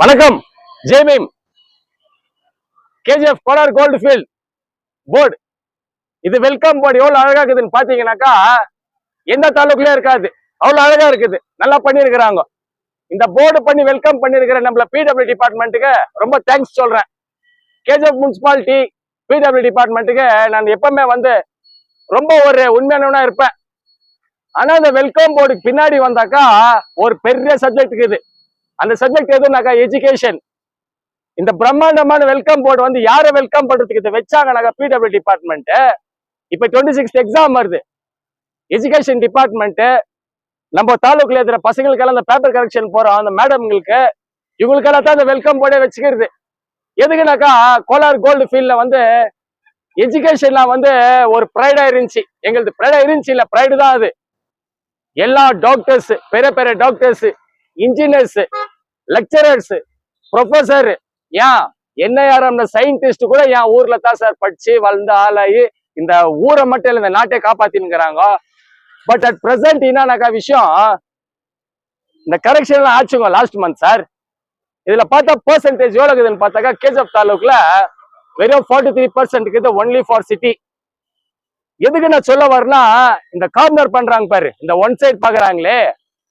வணக்கம். Jai Bhim KGF Kolar gold field board. இது welcome board. எவ்வளவு அழகா இருக்குதுன்னு பாத்தீங்கன்னாக்கா எந்த தாலுக்குலயும் இருக்காது. அவ்வளவு அழகா இருக்குது. நல்லா பண்ணிருக்கிறாங்க இந்த போர்டு பண்ணி வெல்கம் பண்ணிருக்கிற நம்மள பிடபிள்யூ டிபார்ட்மெண்ட்டுக்கு ரொம்ப தேங்க்ஸ் சொல்றேன். கேஜிஎஃப் முனிசிபாலிட்டி பிடபிள்யூ டிபார்ட்மெண்ட்டுக்கு நான் எப்பவுமே வந்து ரொம்ப ஒரு உண்மையானவனா இருப்பேன். ஆனா இந்த வெல்கம் போர்டுக்கு பின்னாடி வந்தாக்கா ஒரு பெரிய சப்ஜெக்ட் இருக்குது அந்த சப்ஜெக்ட் எதுனாக்கா எஜுகேஷன் இந்த பிரம்மாண்டமான வெல்கம் போர்டு வந்து யாரை வெல்கம் பண்றதுக்கு இதை வச்சாங்கனாக்கா பிடபிள்யூ டிபார்ட்மெண்ட் இப்ப டுவெண்ட்டி சிக்ஸ்த் எக்ஸாம் வருது. எஜுகேஷன் டிபார்ட்மெண்ட் நம்ம தாலுக்குல இருக்கிற பசங்களுக்கெல்லாம் அந்த பேப்பர் கரெக்ஷன் போறோம். அந்த மேடம்களுக்கு இவங்களுக்கெல்லாம் தான் அந்த வெல்கம் போர்டே வச்சுக்கிறது. எதுக்குனாக்கா கோலார் கோல்டு ஃபீல்ட்ல வந்து எஜுகேஷன்லாம் வந்து ஒரு ப்ரைடா இருந்துச்சு. எங்களுக்கு ப்ரைடா இருந்துச்சு இல்ல ப்ரைடு தான் அது. எல்லா டாக்டர்ஸ் பெரிய பெரிய டாக்டர்ஸ் இன்ஜினியர்ஸ் லெக்சரர்ஸ் ப்ரொஃபசர் ஏன் என்ன யார் சயின்டிஸ்ட் கூட என் ஊர்ல தான் சார் படிச்சு வளர்ந்து ஆளாகி இந்த ஊரை மட்டும் இல்லை இந்த நாட்டை காப்பாத்தினுங்கிறாங்க. பட் அட் பிரசன்ட் என்னன்னாக்கா விஷயம்? இந்த கரெக்ஷன் எல்லாம் ஆச்சுங்க லாஸ்ட் மந்த் சார் இதுல பார்த்தா பர்சன்டேஜ் எவ்வளவு இருக்குதுன்னு பார்த்தாக்கா கேஜப் தாலுக்குல வெறும் ஃபார்ட்டி த்ரீ பர்சன்ட் இருக்குது ஒன்லி ஃபார் சிட்டி எதுக்கு நான் சொல்ல வரேன்னா இந்த கார்னர் பண்றாங்க பாரு இந்த ஒன் சைட் பாக்குறாங்களே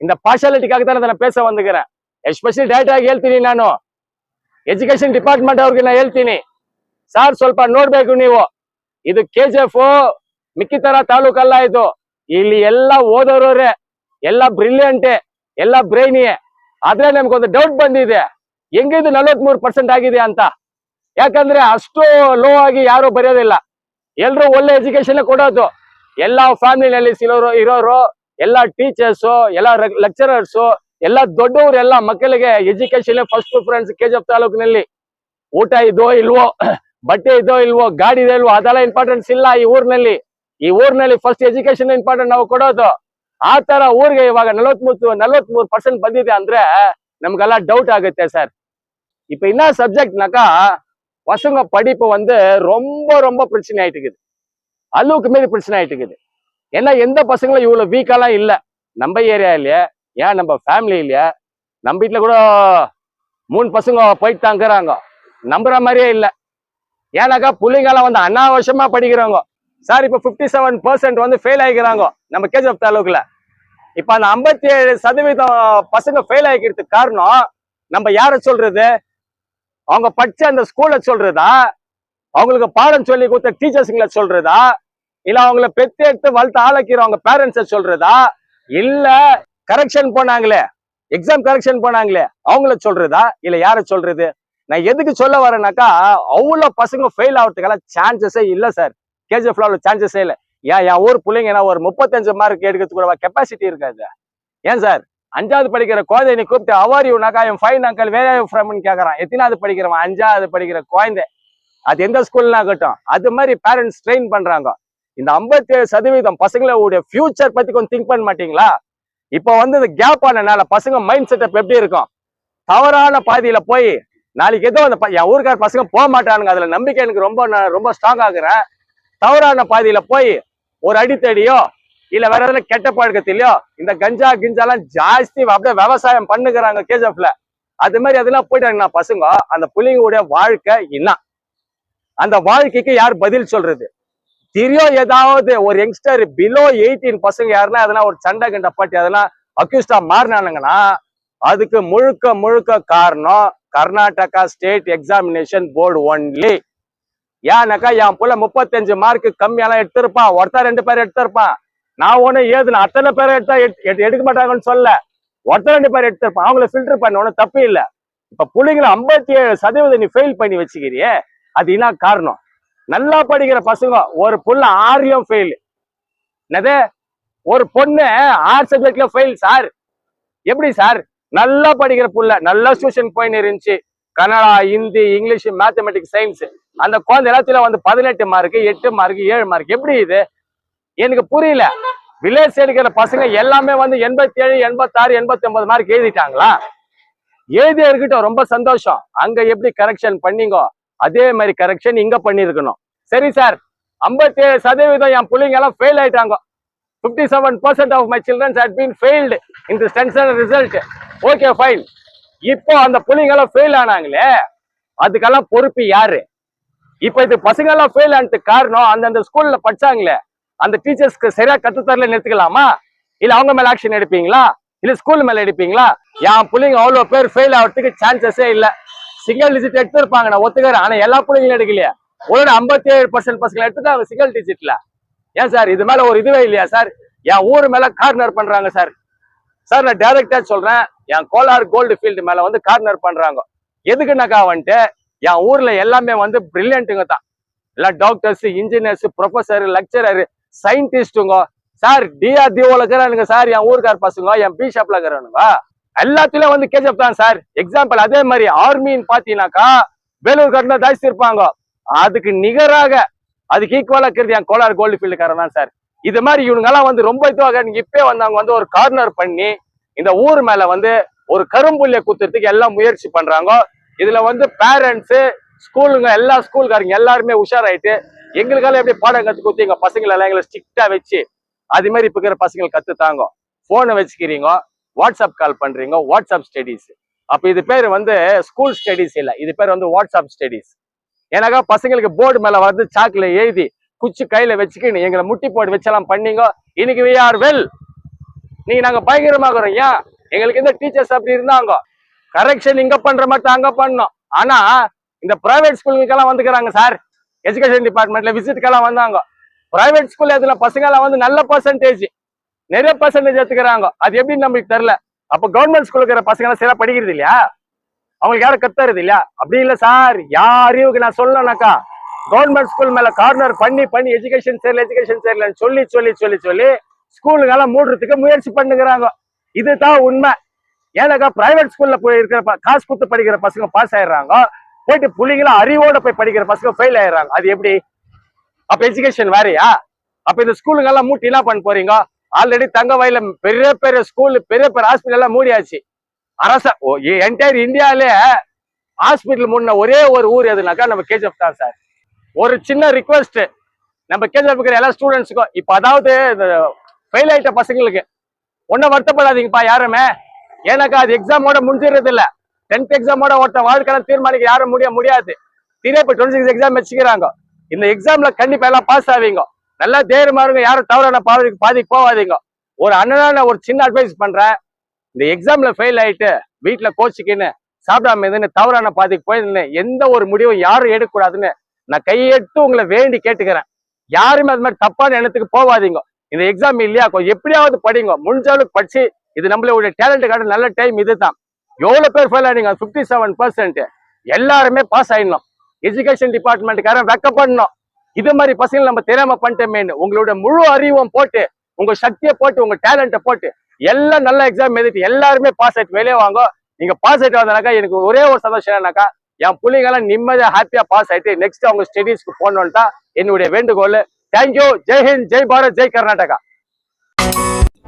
இந்த பார்ஷாலிட்டிக்காக தான் நான் பேச வந்துக்கிறேன். ಎಸ್ಪೆಷಲಿ ಡೈರೆಕ್ಟ್ ಆಗಿ ಹೇಳ್ತೀನಿ ನಾನು. ಎಜುಕೇಶನ್ ಡಿಪಾರ್ಟ್ಮೆಂಟ್ ಅವ್ರಿಗೆ ನಾನು ಹೇಳ್ತೀನಿ. ಸರ್ ಸ್ವಲ್ಪ ನೋಡ್ಬೇಕು ನೀವು. ಇದು ಕೆ ಜಿ ಎಫ್ ಮಿಕ್ಕಿ ತರ ತಾಲೂಕಲ್ಲ ಇದು. ಇಲ್ಲಿ ಎಲ್ಲ ಓದೋರವ್ರೆ, ಎಲ್ಲ ಬ್ರಿಲಿಯಂಟೆ ಎಲ್ಲ ಬ್ರೈನಿಯೇ ಆದ್ರೆ ನಮ್ಗೊಂದು ಡೌಟ್ ಬಂದಿದೆ. ಹೆಂಗಿದು ನಲವತ್ಮೂರು ಪರ್ಸೆಂಟ್ ಆಗಿದೆ ಅಂತ. ಯಾಕಂದ್ರೆ ಅಷ್ಟು ಲೋ ಆಗಿ ಯಾರು ಬರೆಯೋದಿಲ್ಲ. ಎಲ್ರು ಒಳ್ಳೆ ಎಜುಕೇಶನ್ ಕೊಡೋದು. ಎಲ್ಲ ಫ್ಯಾಮಿಲಿನಲ್ಲಿ ಸಿಲೋರು ಇರೋರು ಎಲ್ಲ ಟೀಚರ್ಸ್ ಎಲ್ಲ ಲೆಕ್ಚರರ್ಸ್ ಎಲ್ಲ ದೊಡ್ಡವರು ಎಲ್ಲ ಮಕ್ಕಳಿಗೆ ಎಜುಕೇಶನ್ ಫಸ್ಟ್ ಪ್ರಿಫರೆನ್ಸ್ ಕೆಜಿಎಫ್ ತಾಲೂಕಿನಲ್ಲಿ ಊಟ ಇದೋ ಇಲ್ವೋ ಬಟ್ಟೆ ಇದೋ ಇಲ್ವೋ ಗಾಡಿ ಇದೋ ಇಲ್ವೋ ಅದೆಲ್ಲ ಇಂಪಾರ್ಟೆನ್ಸ್ ಇಲ್ಲ ಈ ಊರಿನಲ್ಲಿ ಈ ಊರಿನಲ್ಲಿ ಫಸ್ಟ್ ಎಜುಕೇಶನ್ ಇಂಪಾರ್ಟೆಂಟ್ ನಾವು ಕೊಡೋದು ಆ ತರ ಊರಿಗೆ ಇವಾಗ ನಲವತ್ಮೂರು ನಲವತ್ಮೂರು ಪರ್ಸೆಂಟ್ ಬಂದಿದೆ ಅಂದ್ರೆ ನಮ್ಗೆಲ್ಲ டவுட் ஆகுது சார் இப்ப என்ன சப்ஜெக்ட்னாக்கா பசங்க படிப்பு வந்து ரொம்ப ரொம்ப பிரச்சனை ஆயிட்டு இருக்குது அளவுக்கு மீறி பிரச்சனை ஆயிட்டு இருக்குது ஏன்னா எந்த பசங்களும் இவ்வளவு வீக்காலாம் இல்ல நம்ம ஏரியாலயே ஏன் நம்ம ஃபேமிலியில நம்ம வீட்டில் கூட மூணு பசங்க போயிட்டு தான் நம்புற மாதிரியே இல்லை. ஏன்னாக்கா பிள்ளைங்களாம் வந்து அனாவசியமா படிக்கிறாங்க. சார் இப்போ ஃபிஃப்டி செவன் பர்சன்ட் வந்து ஃபெயில் ஆகிக்கிறாங்க நம்ம கேஜப் தாலுக்கில் இப்போ அந்த ஐம்பத்தி ஏழு சதவீதம் பசங்க ஃபெயில் ஆகிக்கிறதுக்கு காரணம் நம்ம யாரை சொல்றது? அவங்க படிச்ச அந்த ஸ்கூலில் சொல்றதா? அவங்களுக்கு பாடம் சொல்லி கொடுத்த டீச்சர்ஸுங்களை சொல்றதா? இல்லை அவங்கள பெத்து எடுத்து வளர்த்து ஆளாக்கிறவங்க பேரண்ட்ஸை சொல்றதா? இல்லை கரெக்ஷன் போனாங்களே. எக்ஸாம் கரெக்ஷன் போனாங்களே. அவங்கள சொல்றதா? இல்ல யார சொல்றது? நான் எதுக்கு சொல்ல வரேனாக்கா அவ்வளவு பசங்க ஃபெயில் ஆகிறதுக்கெல்லாம் சான்சஸே இல்ல சார் கேஜிஎஃப்ல சான்சஸே இல்ல. ஏன் என் ஊர் பிள்ளைங்க ஏன்னா ஒரு முப்பத்தஞ்சு மார்க் எடுக்கிறதுக்கு கூட கெப்பாசிட்டி இருக்காது. ஏன் சார் அஞ்சாவது படிக்கிற குழந்தை நீ கூப்பிட்டு அவர் யூனாக்கா என் ஃபைன் அங்கல் வேற ஃப்ரம்னு கேக்குறான். எத்தனாவது படிக்கிறவன் அஞ்சாவது படிக்கிற குழந்தை. அது எந்த ஸ்கூல்னா ஆகட்டும் அது மாதிரி பேரண்ட்ஸ் ட்ரெயின் பண்றாங்க. இந்த 57% சதவீதம் பசங்களோட ஃபியூச்சர் பத்தி கொஞ்சம் திங்க் பண்ண மாட்டீங்களா? இப்போ வந்து இந்த கேப் ஆனனால பசங்க மைண்ட் செட்டப் எப்படி இருக்கும்? தவறான பாதியில போய் நாளைக்கு ஏதோ அந்த என் ஊருக்கார பசங்க போக மாட்டானுங்க. அதுல நம்பிக்கை எனக்கு ரொம்ப நான் ரொம்ப ஸ்ட்ராங் ஆகுறேன் தவறான பாதியில போய் ஒரு அடித்தடியோ இல்ல வேற எதுனா கெட்ட பழக்கத்திலயோ இந்த கஞ்சா கிஞ்சாலாம் ஜாஸ்தி அப்படியே விவசாயம் பண்ணுகிறாங்க கேஜப்ல அது மாதிரி அதெல்லாம் போயிட்டாங்கன்னா பசங்க அந்த புள்ளைங்களுடைய வாழ்க்கை என்ன அந்த வாழ்க்கைக்கு யார் பதில் சொல்றது? தெரியும் ஏதாவது ஒரு யங்ஸ்டர் பிலோ எயிட்டீன் பசங்க யாருன்னா எதனா ஒரு சண்டை கண்ட பாட்டி எதனா அக்யூஸ்டா மாறினானுங்கன்னா அதுக்கு முழுக்க முழுக்க காரணம் Karnataka state examination board only ஏன்னாக்கா என் புள்ள முப்பத்தஞ்சு மார்க்கு கம்மியெல்லாம் எடுத்திருப்பான். ஒருத்தர் ரெண்டு பேர் எடுத்திருப்பான். நான் ஒண்ணு ஏதுன அத்தனை பேர் எடுத்தா எடுக்க மாட்டாங்கன்னு சொல்ல. ஒருத்தர் ரெண்டு பேர் எடுத்திருப்பான். அவங்கள ஃபில்டர் பண்ண ஒன்றும் தப்பு இல்லை. இப்ப பிள்ளைங்களை ஐம்பத்தி ஏழு சதவீதம் நீ ஃபெயில் பண்ணி வச்சுக்கிறியே அது என்ன காரணம்? நல்லா படிக்கிற பசங்க ஒரு புள்ள ஆரியம் ஃபெயில் என்னது? ஒரு பொண்ணு ஆர்ட் சப்ஜெக்ட்ல ஃபெயில் சார். எப்படி சார்? நல்லா படிக்கிற புள்ள நல்லா டியூஷன் போயின்னு இருந்துச்சு. Kannada Hindi English mathematics science அந்த குழந்தை எல்லாத்திலும் வந்து பதினெட்டு மார்க் எட்டு மார்க் ஏழு மார்க் எப்படி இது? எனக்கு புரியல. வில்லேஜ் எடுக்கிற பசங்க எல்லாமே வந்து எண்பத்தி ஏழு எண்பத்தாறு எண்பத்தி ஒன்பது மார்க் எழுதிட்டாங்களா? எழுதி இருக்கட்டும் ரொம்ப சந்தோஷம். அங்க எப்படி கரெக்ஷன் பண்ணீங்க? அதே மாதிரி கரெக்ஷன் இங்க பண்ணிருக்கணும் சரி சார் ஐம்பத்தி ஏழு சதவீதம் என் பிள்ளைங்க எல்லாம் ஃபெயில் ஆயிட்டாங்க. Fifty seven percent of my childrens had been failed இந்த the tension result okay fine இப்போ அந்த புள்ளைங்க எல்லாம் ஃபெயில் ஆனாங்களே அதுக்கெல்லாம் பொறுப்பு யாரு? இப்ப இது பசங்க எல்லாம் ஃபெயில் ஆனதுக்கு காரணம் அந்தந்த ஸ்கூல்ல படிச்சாங்களே அந்த டீச்சர்ஸ்க்கு சரியா கத்துத்தரல நிறுத்துக்கலாமா? இல்ல அவங்க மேல ஆக்ஷன் எடுப்பீங்களா? இல்ல ஸ்கூல் மேல எடுப்பீங்களா? என் பிள்ளைங்க அவ்வளவு பேர் ஃபெயில் ஆகிறதுக்கு சான்சஸே இல்ல. சிங்கிள் டிஜிட் எடுத்திருப்பாங்க நான் ஒத்துக்கிறேன். ஆனா எல்லா பிள்ளைங்களும் எடுக்கலையா. ஒரு ஐம்பத்தி ஏழு பர்சன்ட் பசங்களை எடுத்துட்டாங்க சிங்கிள் டிஜிட்ல ஏன் சார்? இது மேல ஒரு இதுவே இல்லையா சார்? என் ஊர் மேல கார்னர் பண்றாங்க சார். சார் நான் டைரக்டா சொல்றேன். என் கோலார் கோல்டு ஃபீல்டு மேல வந்து கார்னர் பண்றாங்க. எதுக்குனாக்கா வந்துட்டு என் ஊர்ல எல்லாமே வந்து பிரில்லியன்ட்டுங்க தான். எல்லாம் டாக்டர்ஸ் இன்ஜினியர்ஸ் ப்ரொஃபஸர் லெக்சரர் சயின்டிஸ்ட்டுங்க சார் டிஆர்டிஓல இருக்கிறானுங்க சார். என் ஊருக்கார் பசங்க என் பிஷப்ல இருக்கிறானுங்க எல்லாத்துலயும் வந்து கேஜப் தான் சார். எக்ஸாம்பிள் அதே மாதிரி ஆர்மின்னு பாத்தீங்கன்னாக்கா வேலூர் கட்டின தாய்ச்சி இருப்பாங்க அதுக்கு நிகராக அதுக்கு ஈக்குவலா இருக்கிறது என் கோலார் கோல்டு ஃபீல்டுக்காரன் தான் சார். இது மாதிரி இவனுங்க எல்லாம் வந்து ரொம்ப இதுவாக இப்பே இப்பயே வந்து அவங்க வந்து ஒரு கார்னர் பண்ணி இந்த ஊர் மேல வந்து ஒரு கரும்புள்ளிய குத்துறதுக்கு எல்லாம் முயற்சி பண்றாங்க. இதுல வந்து பேரண்ட்ஸ் ஸ்கூலுங்க எல்லா ஸ்கூல்காரங்க எல்லாருமே உஷாராயிட்டு எங்களுக்கெல்லாம் எப்படி பாடம் கத்து கொடுத்து எங்க பசங்களை எல்லாம் எங்களை ஸ்ட்ரிக்டா வச்சு அது மாதிரி இப்ப இருக்கிற பசங்களை கத்து தாங்க போனை வச்சுக்கிறீங்க. வாட்ஸ்அப் கால் பண்றீங்க வாட்ஸ்அப் ஸ்டடிஸ் அப்ப இது பேர் வந்து ஸ்கூல் ஸ்டடிஸ் இல்ல. இது பேர் வந்து வாட்ஸ்அப் ஸ்டடிஸ் ஏன்னாக்கா பசங்களுக்கு போர்டு மேல வந்து சாக்கில் எழுதி குச்சி கையில வச்சுக்கின்னு எங்களை முட்டி போட்டு வச்செல்லாம் பண்ணீங்க. இன்னைக்கு வி ஆர் வெல் நீங்க நாங்க பயங்கரமாகறோம் ஏன் எங்களுக்கு இந்த டீச்சர்ஸ் அப்படி இருந்தாங்க. கரெக்ஷன் இங்க பண்ற மாதிரி அங்க பண்ணோம். ஆனா இந்த பிரைவேட் ஸ்கூலுக்கெல்லாம் வந்துக்கிறாங்க சார் எஜுகேஷன் டிபார்ட்மெண்ட்ல விசிட்டுக்கெல்லாம் வந்தாங்க. பிரைவேட் ஸ்கூல்ல இதுல பசங்க எல்லாம் வந்து நல்ல பர்சன்டேஜ் நிறைய பர்சன்டேஜ் எடுத்துக்கிறாங்க. அது எப்படின்னு நம்மளுக்கு தெரியல. அப்ப கவர்மெண்ட் ஸ்கூல்ல இருக்கிற பசங்க எல்லாம் சரியா படிக்கிறது இல்லையா? அவங்களுக்கு யாரும் கத்துறது இல்லையா? அப்படி இல்ல சார். யாரையும் நான் சொல்லணும்னாக்கா கவர்மெண்ட் ஸ்கூல் மேல கார்னர் பண்ணி பண்ணி எஜுகேஷன் சரியில்லை எஜுகேஷன் சரியில்லைன்னு சொல்லி சொல்லி சொல்லி சொல்லி ஸ்கூலுங்கெல்லாம் மூடுறதுக்கு முயற்சி பண்ணுகிறாங்க. இதுதான் உண்மை. ஏன்னாக்கா பிரைவேட் ஸ்கூல்ல போய் இருக்கிற காசு கொடுத்து படிக்கிற பசங்க பாஸ் ஆயிடுறாங்க. போயிட்டு புள்ளிங்களும் அறிவோட போய் படிக்கிற பசங்க ஃபெயில் ஆயிடுறாங்க. அது எப்படி? அப்ப எஜுகேஷன் வேறயா? அப்ப இந்த ஸ்கூலுங்க எல்லாம் மூட்டி என்ன பண்ண போறீங்க? ஆல்ரெடி தங்க வயல பெரிய பெரிய ஸ்கூல் பெரிய பெரிய ஹாஸ்பிட்டல் எல்லாம் மூடியாச்சு. அரச என்டையர் இந்தியாலே ஹாஸ்பிட்டல் முன்ன ஒரே ஒரு ஊர் எதுனாக்கா நம்ம கேஜிஎஃப் தான் சார் ஒரு சின்ன ரிக்வெஸ்ட் நம்ம கேஜிஎஃப் இருக்கிற எல்லா ஸ்டூடெண்ட்ஸுக்கும் இப்ப அதாவது ஃபெயில் ஆயிட்ட பசங்களுக்கு ஒன்னும் வருத்தப்படாதீங்கப்பா யாருமே. ஏன்னாக்கா அது எக்ஸாமோட முடிஞ்சிடுறது இல்ல. டென்த் எக்ஸாமோட ஒருத்தன் வாழ்க்கையில தீர்மானிக்க யாரும் முடிய முடியாது. திரும்ப டுவெண்ட்டி சிக்ஸ் எக்ஸாம் வச்சுக்கிறாங்க. இந்த எக்ஸாம்ல கண்டிப்பா எல்லாம் பாஸ் ஆவீங்க. நல்லா தைரியமா இருங்க. யாரும் தவறான பாதைக்கு பாதிக்கு போகாதீங்க. ஒரு அண்ணனான ஒரு சின்ன அட்வைஸ் பண்றேன். இந்த எக்ஸாம்ல ஃபெயில் ஆயிட்டு வீட்டுல கோச்சிக்கின்னு சாப்பிடாம இதுன்னு தவறான பாதைக்கு போயிருந்தேன் எந்த ஒரு முடிவும் யாரும் எடுக்கக்கூடாதுன்னு நான் கையெடுத்து உங்களை வேண்டி கேட்டுக்கிறேன். யாருமே அது மாதிரி தப்பான எண்ணத்துக்கு போகாதீங்க. இந்த எக்ஸாம் இல்லையா? எப்படியாவது படிங்க. முடிஞ்ச அளவுக்கு படிச்சு இது நம்மளோட டேலண்ட் காட்ட நல்ல டைம் இதுதான். எவ்வளவு பேர் ஃபெயில் ஆனீங்க? ஃபிஃப்டி செவன் பர்சன்ட் எல்லாருமே பாஸ் ஆயிடணும். எஜுகேஷன் டிபார்ட்மெண்ட்டுக்காரன் வெக்கப்படணும். இது மாதிரி பசங்களை நம்ம தெரியாம பண்ணிட்டோமேன்னு உங்களோட முழு அறிவும் போட்டு உங்க சக்தியை போட்டு உங்க டேலண்ட்டை போட்டு எல்லாம் நல்ல எக்ஸாம் எழுதிட்டு எல்லாருமே பாஸ் ஆயிட்டு வெளியே வாங்க. நீங்க பாஸ் ஆயிட்டு வந்தனாக்கா எனக்கு ஒரே ஒரு சந்தோஷம் என்னன்னாக்கா என் பிள்ளைங்கெல்லாம் நிம்மதியா ஹாப்பியா பாஸ் ஆயிட்டு நெக்ஸ்ட் அவங்க ஸ்டடீஸ்க்கு போகணும்னு தான் என்னுடைய வேண்டுகோள். Thank you Jai Hind Jai Bharat Jai Karnataka.